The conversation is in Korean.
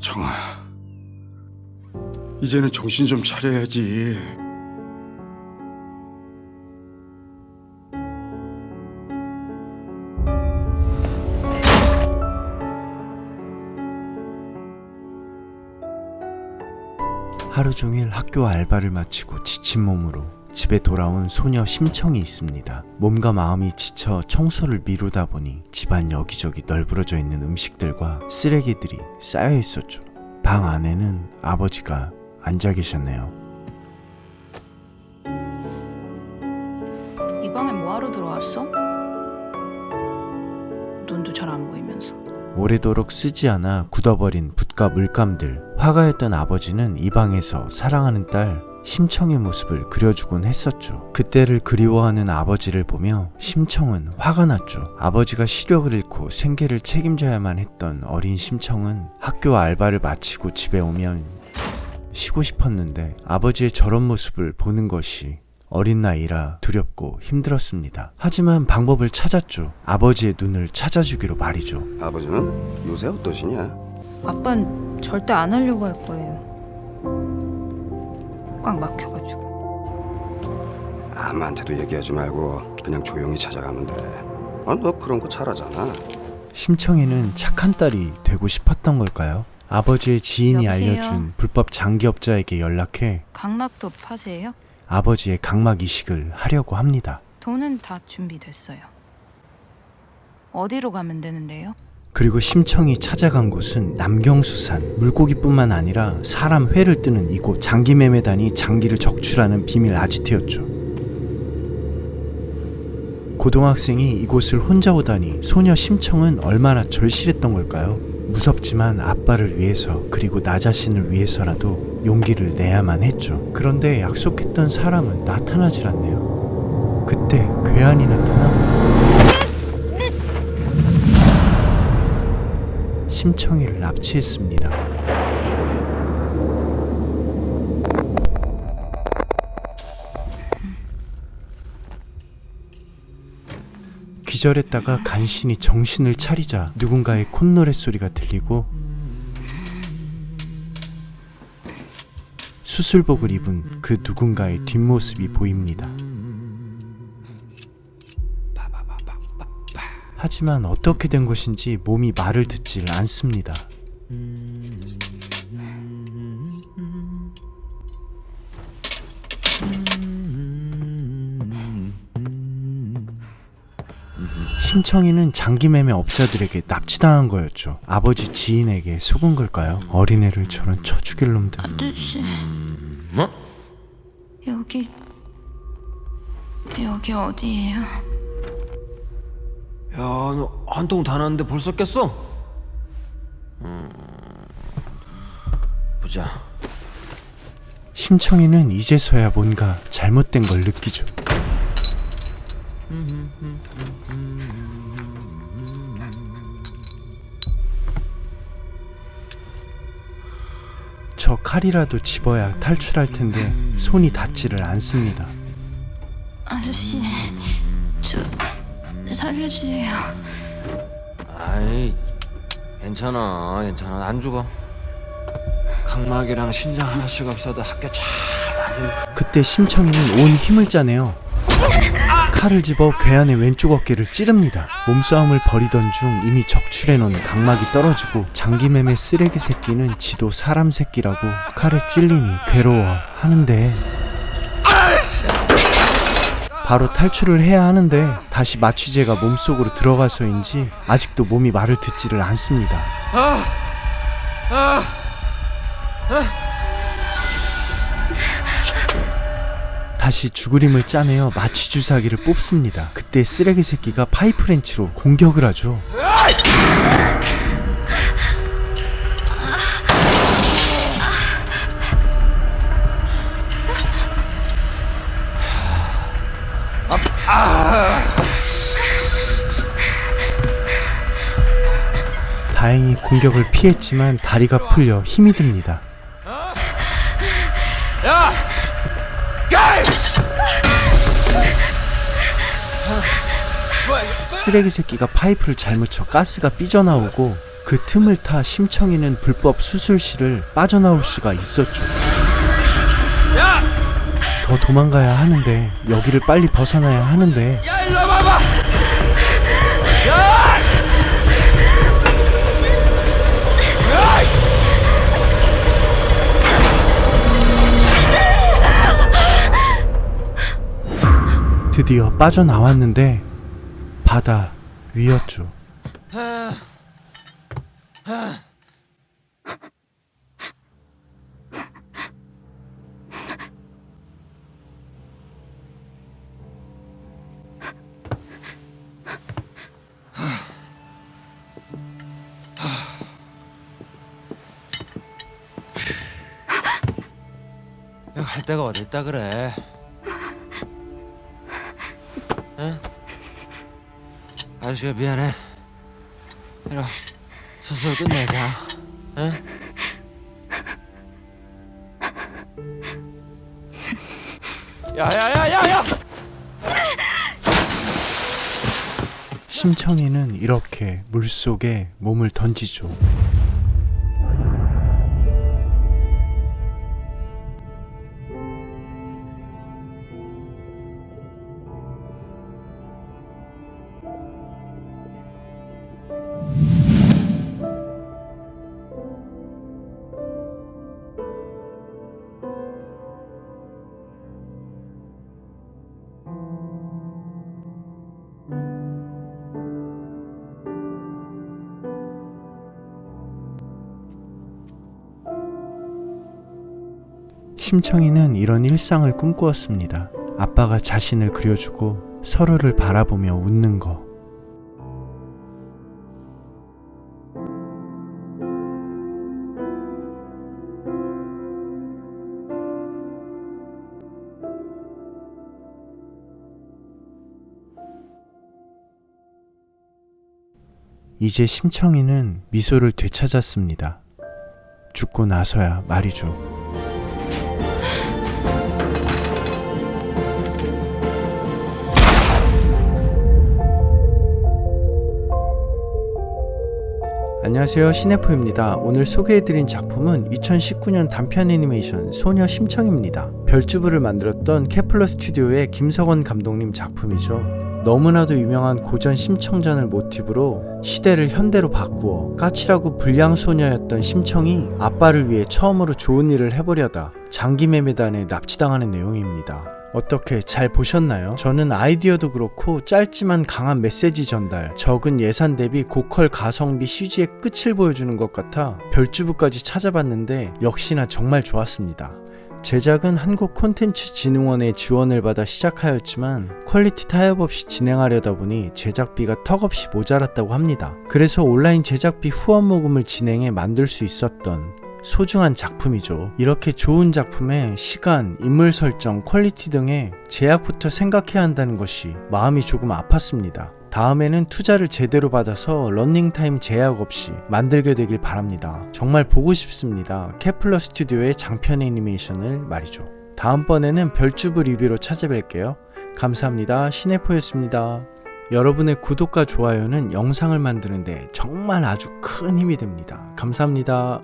정아, 이제는 정신 좀 차려야지. 하루 종일 학교 알바를 마치고 지친 몸으로 집에 돌아온 소녀 심청이 있습니다. 몸과 마음이 지쳐 청소를 미루다 보니 집안 여기저기 널브러져 있는 음식들과 쓰레기들이 쌓여 있었죠. 방 안에는 아버지가 앉아 계셨네요. 이 방에 뭐하러 들어왔어? 눈도 잘 안 보이면서 오래도록 쓰지 않아 굳어버린 붓과 물감들. 화가였던 아버지는 이 방에서 사랑하는 딸 심청의 모습을 그려주곤 했었죠. 그때를 그리워하는 아버지를 보며 심청은 화가 났죠. 아버지가 시력을 잃고 생계를 책임져야만 했던 어린 심청은 학교 알바를 마치고 집에 오면 쉬고 싶었는데 아버지의 저런 모습을 보는 것이 어린 나이라 두렵고 힘들었습니다. 하지만 방법을 찾았죠. 아버지의 눈을 찾아주기로 말이죠. 아버지는 요새 어떠시냐? 아빤 절대 안 하려고 할 거예요 꽉 막혀가지고 아무한테도 얘기하지 말고 그냥 조용히 찾아가면 돼. 아, 너 그런 거 잘하잖아. 심청이는 착한 딸이 되고 싶었던 걸까요? 아버지의 지인이 여보세요? 알려준 불법 장기업자에게 연락해 각막도 파세요? 아버지의 각막 이식을 하려고 합니다. 돈은 다 준비됐어요 어디로 가면 되는데요? 그리고 심청이 찾아간 곳은 남경수산 물고기뿐만 아니라 사람 회를 뜨는 이곳 장기매매단이 장기를 적출하는 비밀 아지트였죠. 고등학생이 이곳을 혼자 오다니 소녀 심청은 얼마나 절실했던 걸까요? 무섭지만 아빠를 위해서 그리고 나 자신을 위해서라도 용기를 내야만 했죠. 그런데 약속했던 사람은 나타나질 않네요. 그때 괴한이 나타나 심청이를 납치했습니다. 기절했다가 간신히 정신을 차리자 누군가의 콧노래 소리가 들리고 수술복을 입은 그 누군가의 뒷모습이 보입니다. 하지만 어떻게 된 것인지 몸이 말을 듣질 않습니다. 심청이는 장기매매 업자들에게 납치당한 거였죠. 아버지 지인에게 속은 걸까요? 어린애를 저런 쳐 죽일 놈들. 아저씨 뭐? 여기 여기 어디예요? 야, 너 한 통 다 났는데 벌써 깼어? 음, 보자. 심청이는 이제서야 뭔가 잘못된 걸 느끼죠. 저 칼이라도 집어야 탈출할 텐데 손이 닿지를 않습니다. 아저씨 저 살려주세요 아이, 괜찮아, 괜찮아, 안 죽어. 각막이랑 신장 하나씩 없어도 학교 잘 다니고. 그때 심청이는 온 힘을 짜내요. 칼을 집어 괴한의 왼쪽 어깨를 찌릅니다. 몸싸움을 벌이던 중 이미 적출해 놓은 각막이 떨어지고 장기매매 쓰레기 새끼는 지도 사람 새끼라고 칼에 찔리니 괴로워 하는데 바로 탈출을 해야 하는데 다시 마취제가 몸속으로 들어가서인지 아직도 몸이 말을 듣지를 않습니다. 다시 죽으림을 짜내어 마취 주사기를 뽑습니다. 그때 쓰레기 새끼가 파이프 렌치로 공격을 하죠. 다행히 공격을 피했지만 다리가 풀려 힘이 듭니다. 쓰레기 새끼가 파이프를 잘못 쳐 가스가 삐져나오고 그 틈을 타 심청이는 불법 수술실을 빠져나올 수가 있었죠. 더 도망가야 하는데 여기를 빨리 벗어나야 하는데. 야 일로 와봐. 드디어 빠져나왔는데 바다 위였죠. 여기 갈 데가 어디 있다 그래 응? 아저씨가 미안해 와 수술 끝내자 응? 야야야야야 심청이는 이렇게 물속에 몸을 던지죠. 심청이는 이런 일상을 꿈꾸었습니다. 아빠가 자신을 그려주고 서로를 바라보며 웃는 거. 이제 심청이는 미소를 되찾았습니다. 죽고 나서야 말이죠. 안녕하세요 시네포입니다. 오늘 소개해드린 작품은 2019년 단편 애니메이션 소녀 심청입니다. 별주부를 만들었던 케플러 스튜디오의 김석원 감독님 작품이죠. 너무나도 유명한 고전 심청전을 모티브로 시대를 현대로 바꾸어 까칠하고 불량 소녀였던 심청이 아빠를 위해 처음으로 좋은 일을 해보려다 장기 매매단에 납치당하는 내용입니다. 어떻게 잘 보셨나요? 저는 아이디어도 그렇고 짧지만 강한 메시지 전달, 적은 예산 대비 고퀄 가성비 CG의 끝을 보여주는 것 같아 별주부까지 찾아봤는데 역시나 정말 좋았습니다. 제작은 한국 콘텐츠 진흥원의 지원을 받아 시작하였지만 퀄리티 타협 없이 진행하려다 보니 제작비가 턱없이 모자랐다고 합니다. 그래서 온라인 제작비 후원 모금을 진행해 만들 수 있었던 소중한 작품이죠. 이렇게 좋은 작품에 시간, 인물 설정, 퀄리티 등의 제약부터 생각해야 한다는 것이 마음이 조금 아팠습니다. 다음에는 투자를 제대로 받아서 런닝타임 제약 없이 만들게 되길 바랍니다. 정말 보고 싶습니다. 케플러 스튜디오의 장편 애니메이션을 말이죠. 다음번에는 별주부 리뷰로 찾아뵐게요. 감사합니다. 시네포였습니다. 여러분의 구독과 좋아요는 영상을 만드는데 정말 아주 큰 힘이 됩니다. 감사합니다.